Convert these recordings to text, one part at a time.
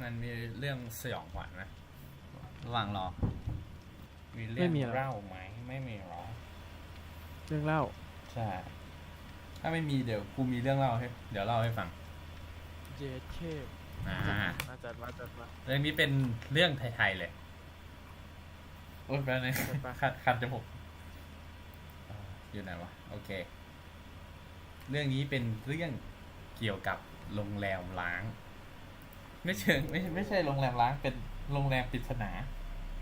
มันมีเรื่องสยองขวัญไหมระหว่างรอ มีเรื่ไม่องมีหรอเล่าไหมไม่มีหรอเรื่องเล่า ใช่ถ้าไม่มีเดี๋ยวกูมีเรื่องเล่าให้เดี๋ยวเล่าให้ฟังเจเคอ่ามาจัดมาจัดมา เรื่องนี้เป็นเรื่องไทยๆเลยโอ้ยแป๊บนึงจัดไปขัดขัดจมูกอ่าอยู่ไหนวะโอเค เรื่องนี้เป็นเรื่องเกี่ยวกับโรงแรมล้าง ไม่เชิงไม่ไม่ใช่โรงแรมล้างเป็นโรงแรมปริศนา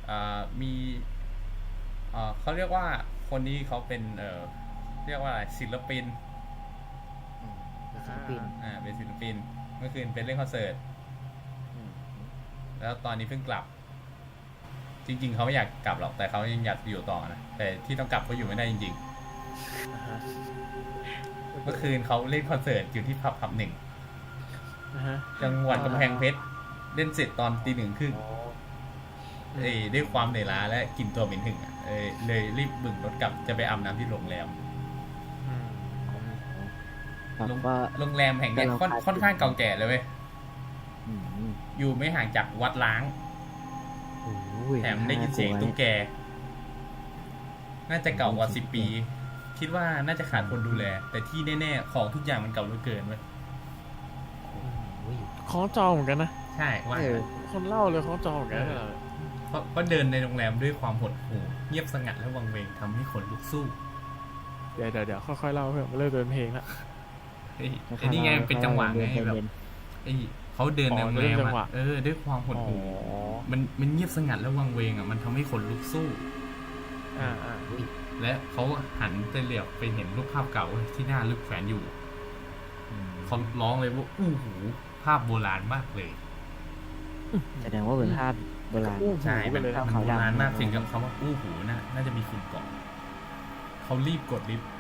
อ่ามีเอ่อเขาเรียกว่าคนนี้เขาเป็นเอ่อเรียกว่าอะไรศิลปินอืมเป็นศิลปินอ่าเป็นศิลปินเมื่อคืนเป็นเล่นคอนเสิร์ตอืมแล้วตอนนี้เพิ่งกลับ จริง ๆเขาไม่อยากกลับหรอกแต่เขายังอยากอยู่ต่อนะแต่ที่ต้องกลับเขาอยู่ไม่ได้จริงอ่าฮะๆเมื่อคืนเขาเล่นคอนเสิร์ตอยู่ที่ผับผับหนึ่ง อ่าฮะ จังหวัดกำแพงเพชรเล่นเสร็จตอนตีหนึ่งครึ่งอ๋อเอ้ยด้วยความเหนื่อยล้าและกลินตัวเหม็นหึ่งอะเอ้ยเลยรีบบึ่งรถกลับจะไปอาบน้ำที่โรงแรม อืมครับโรงว่า โรงแรมแห่งเนี้ยแต่เราค่อนพาค่อนข้างเก่าแก่เลยเว้ย อืมอยู่ไม่ห่างจากวัดล้าง โอ้ยแถมได้ยินเสียงตุ๊กแก น่าจะเก่ากว่าสิบปี คิดว่าน่าจะขาดคนดูแล แต่ที่แน่ ๆ ของทุกอย่างมันเก่าเหลือเกินเว้ยโอ้ย คล้องจองเหมือนกันนะใช่ว่าเออคนเล่าเลยคล้องจองเหมือนกันนะ เพราะเพราะเดินในโรงแรมด้วยความหดหู่เงียบสงัดและวังเวงทำให้ขนลุกสู้เดี๋ยวเดี๋ยวเดี๋ยวค่อยๆเล่าเพื่อนมาเริ่มเดินเพลงละเฮ้ยไอ้นี่ไงเป็นจังหวะไงแบบไอ้เขาเดินในโรงแรมอะเออด้วยความหดอ๋อหู่มันมันเงียบสงัดและวังเวงอะมันทำให้ขนลุกสู้ อ่าอ่าและเขาหันไปเหลียวไปเห็นรูปภาพเก่าที่หน้าลึกแฝนอยู่ เขาร้องเลยว่าอู้หูภาพโบราณมากเลยแสดงว่าเป็นภาพโบราณอู้หูใช่ไปมันเลยมันนะขาวโบดำราณมากถึงกับคำว่าอู้หูน่าน่าจะมีฝุ่นเกาะเขารีบกดลิฟต์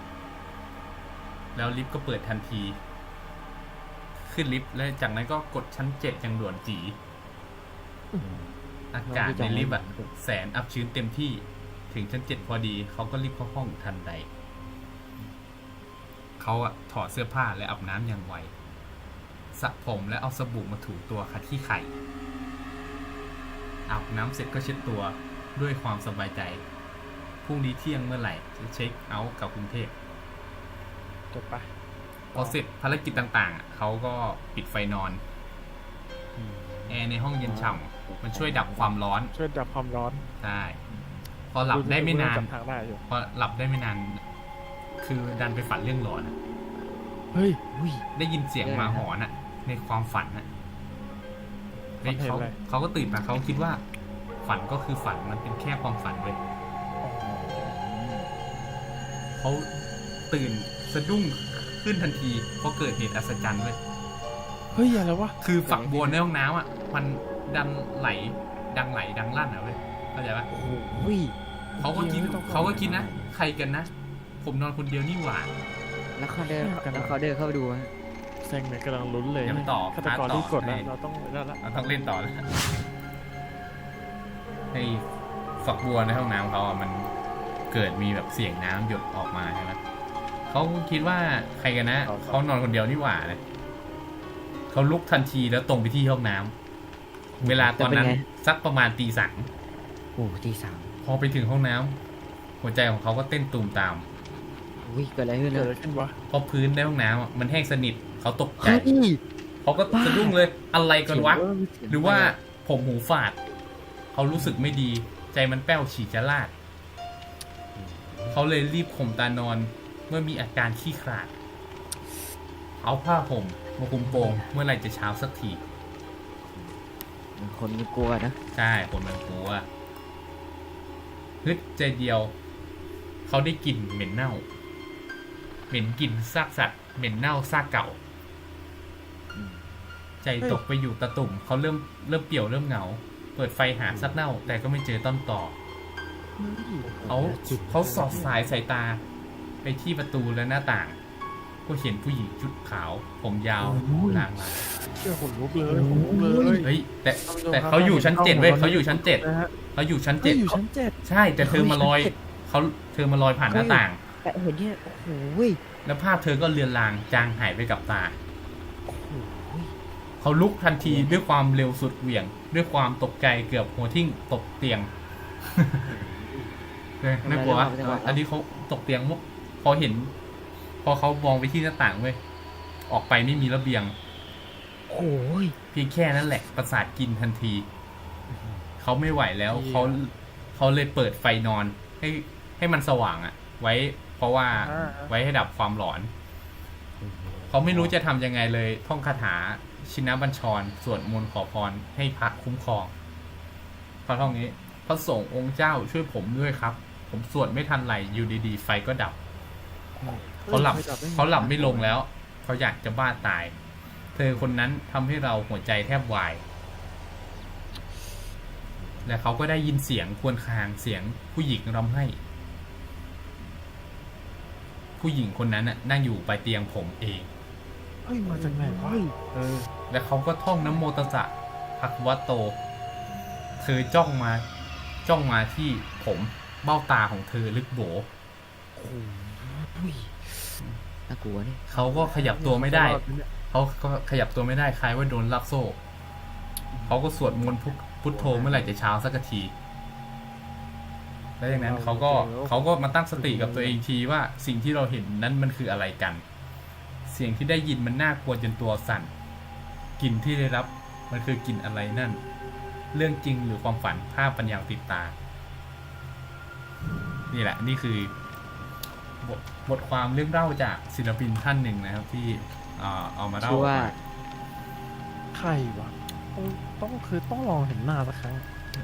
แล้วลิฟต์ก็เปิดทันที ขึ้นลิฟต์แล้วจากนั้นก็กดชั้นเจ็ดอย่างด่วนจีอากาศในลิฟต์อะแสนอับชื้นเต็มที่ ถึงชั้นเจ็ดพอดี เขาก็รีบเข้าห้องทันใด เขาอะถอดเสื้อผ้าและอาบน้ำอย่างไวสระผมและเอาสบู่มาถูตัวค่ะที่ไข่อาบน้ำเสร็จก็เช็ดตัวด้วยความสบายใจพรุ่งนี้เที่ยงเมื่อไหร่จะเช็คเอาท์กลับกรุงเทพจบไปพอเสร็จภารกิจต่างๆอะเขาก็ปิดไฟนอนแอร์ในห้องเย็นฉ่ำมันช่วยดับความร้อนช่วยดับความร้อนใช่พอหลับได้ไม่นานจับทางได้อยู่พอหลับได้ไม่นาน คือดันไปฝันเรื่องหลอนอะเฮ้ยอุ้ย ได้ยินเสียงหมาหอนอะในความฝันอะเฮ้ยฝันเห็นเขาอะไร เขาก็ตื่นมาเขาคิดว่า ฝันก็คือฝันมันเป็นแค่ความฝันเลยเขาตื่นสะดุ้งขึ้นทันทีเพราะเกิดเหตุอัศจรรย์เลยเฮ้ยอะไรวะคือฝักบัวในห้องน้ำอะมันดันไหลดังไหลดังลั่นอะเว้ยเข้าใจปะโอ้ยเขาก็คิดไม่ต้องเขาก็คิดนะ ใครกันนะ ผมนอนคนเดียวนี่หว่า แล้วเขาเดินกันแล้วเขาเดินเข้าไปดูฮะเซ็งเลยกำลังลุ้นเลยยังต่อฆาตกรต่อรีบกดแล้วให้เราต้องแล้วละเราต้องเล่นต่อแล้วในฝักบัวในห้องน้ำเขาอะมันเกิดมีแบบเสียงน้ำหยดออกมาใช่ไหมเขาคิดว่าใครกันนะเขานอนคนเดียวนี่หว่าเลยเขาลุกทันทีแล้วตรงไปที่ห้องน้ำเวลาตอนนั้นจะเป็ไงสักประมาณตีสามโอ้ตีสามพอไปถึงห้องน้ำหัวใจของเขาก็เต้นตูมตาม อุ้ยเกิดอะไรขึ้นเกิดนะอะไรขึ้นวะเพราะพื้นในห้องน้ำอะมันแห้งสนิทเขาตกใจ เฮ้ยเขาก็บ้าสะดุ้งเลยอะไรกันวะเสียงเสียงหรือว่าผมหูฝาด เขารู้สึกไม่ดี ใจมันแป้วฉี่จะลาด เขาเลยรีบข่มตานอน เมื่อมีอาการขี้ขลาด เอาผ้าห่มมาคลุมโปงเมื่อไหร่จะเช้าสักที คนมันกลัวนะใช่คนมันกลัวฮึดใจเดียว เขาได้กลิ่นเหม็นเน่า เหม็นกลิ่นซากสัตว์เหม็นเน่าซากเก่าอืมใจตกไปอยู่ตะตุ่มเขาเริ่มเริ่มเปี่ยวเริ่มเหงา เปิดไฟหาซักเน่า แต่ก็ไม่เจอต้นต่อเขาเขาสอดสายสายตา ไปที่ประตูและหน้าต่าง ก็เห็นผู้หญิงชุดขาว ผมยาวลางลางเชื่อขนลุกเลยขนลุกเลยเฮ้ยแต่แต่เขาอยู่ชั้นเจ็ดเว้ยเขาอยู่ชั้นเจ็ดนะฮะเขาอยู่ชั้นเฮ้เจ็ยดอยู่ชั้นเจ็ดใช่แต่เธอมาลอยเขาเธอมาลอยผ่านหน้าต่าง แต่เห็นเนี่ยโอ้โหยแล้วภาพเธอก็เลือนลางจางหายไปกับตา โอ้โหยเขเขาลุกทันทีด้วยความเร็วสุดเหวี่ยง ด้วยความตกใจเกือบหัวทิ่งตกเตียงเออน่ากลัววะอันนี้เขาตกเตียงมุกพอเห็น พอเขามองไปที่หน้าต่างเว้ยออกไปไม่มีระเบียง โอ้ยเพียงแค่นั้นแหละประสาทกินทันที เขาไม่ไหวแล้ว เขาเขาเลยเปิดไฟนอน ให้ให้มันสว่างอะไว้ เพราะว่าอ่า ไว้ให้ดับความหลอน เขาไม่รู้จะทำยังไงเลย ท่องคาถาชินบัญชร สวดมนต์ขอพรให้พระคุ้มครองพระท่องนี้ พระสงฆ์องค์เจ้าช่วยผมด้วยครับ ผมสวดไม่ทันไหลอยู่ดีๆ ไฟก็ดับ เขาหลับเขาหลับไม่ลงแล้ว เขาอยากจะบ้าตาย เธอคนนั้นทำให้เราหัวใจแทบวาย และเขาก็ได้ยินเสียงครวรครางเสียงผู้หญิงร้องไห้ ผู้หญิงคนนั้นน่ะนั่งอยู่ปลายเตียงผมเอง เฮ้ย มาจากไหนวะเฮ้ยเออ และเขาก็ท่องน้ำโมตัสสะภะคะวะโต เธอจ้องมาจ้องมาที่ผมเบ้าตาของเธอลึกโบ โอ้ยน่ากลัวเนี่ยเขาก็ขยับตัวไม่ได้รอเนี่ยเขาก็ขยับตัวไม่ได้คล้ายว่าโดนลักโซ่ เขาก็สวดมนต์พุทพุทโธเมื่อไหร่จะเช้าสักที แล้วจากนั้นเขาก็เขาก็มาตั้งสติกับตัวเองทีว่าสิ่งที่เราเห็นนั้นมันคืออะไรกัน เสียงที่ได้ยินมันน่ากลัวจนตัวสั่นกลิ่นที่ได้รับมันคือกลิ่นอะไรนั่น เรื่องจริงหรือความฝันภาพปัญญาติดตา นี่แหละนี่คือบทบทความเรื่องเล่าจากศิลปินท่านหนึ่งนะครับ ที่เอ่อเอามาเล่าชื่อว่าออกมาใครวะต้องต้องคือต้องลองเห็นหน้าสักครั้ง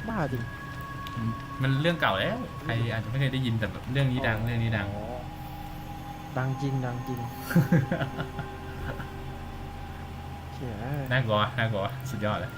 บ้าจริง มันเรื่องเก่าแล้วใครอาจจะไม่เคยได้ยินแต่แบบเรื่องนี้ดังเรื่องนี้ดัง อ๋อดังจริงดังจริงเขียน่ากลัวน่ากลัวสุดยอดเลย